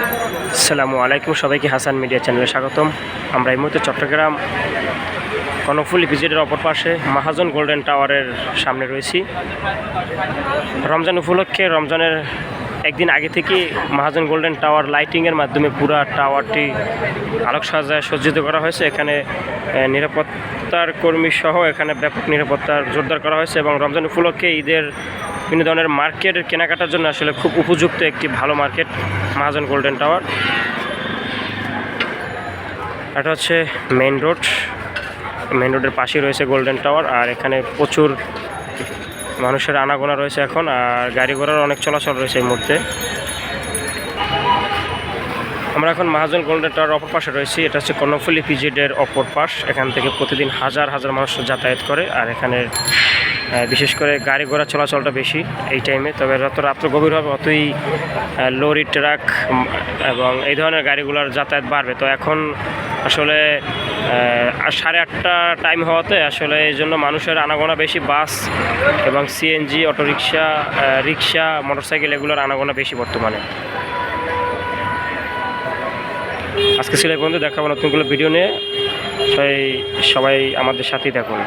আসসালামু আলাইকুম সবাইকে হাসান মিডিয়া চ্যানেলে স্বাগতম। আমরা এই মুহূর্তে চট্টগ্রাম কর্ণফুলি ভিজিটের অপর পাশে মাহাজন গোল্ডেন টাওয়ারের সামনে রয়েছি। রমজান উপলক্ষে রমজানের একদিন আগে থেকে মাহাজন গোল্ডেন টাওয়ার লাইটিংয়ের মাধ্যমে পুরা টাওয়ারটি আলোক সাজায় সজ্জিত করা হয়েছে। এখানে নিরাপত্তার কর্মী সহ এখানে ব্যাপক নিরাপত্তার জোরদার করা হয়েছে এবং রমজান উপলক্ষে ঈদের বিভিন্ন ধরনের মার্কেট কেনাকাটার জন্য আসলে খুব উপযুক্ত একটি ভালো মার্কেট মহাজন গোল্ডেন টাওয়ার এটা হচ্ছে মেন রোড মেইন রোডের পাশেই রয়েছে গোল্ডেন টাওয়ার আর এখানে প্রচুর মানুষের আনাগোনা রয়েছে এখন আর গাড়ি ঘোড়ার অনেক চলাচল রয়েছে এই মুহূর্তে। আমরা এখন মহাজন গোল্ডেন টাওয়ার অপর পাশে রয়েছি। এটা হচ্ছে কর্ণফুলি পিজিডের অপর পাশ। এখান থেকে প্রতিদিন হাজার হাজার মানুষ যাতায়াত করে। আর এখানে বিশেষ করে গাড়ি ঘোড়া চলাচলটা বেশি এই টাইমে তবে যত রাত্র গভীর হবে অতই লরি, ট্রাক এবং এই ধরনের গাড়িগুলোর যাতায়াত বাড়বে। তো এখন আসলে সাড়ে আটটা টাইম হওয়াতে আসলে এই জন্য মানুষের আনাগোনা বেশি। বাস এবং সিএনজি অটোরিকশা রিক্সা মোটরসাইকেল এগুলোর আনাগোনা বেশি বর্তমানে। আজকে ছিল এই পর্যন্ত দেখাবো নতুনগুলো ভিডিও নিয়ে। সবাই সবাই আমাদের সাথেই দেখুন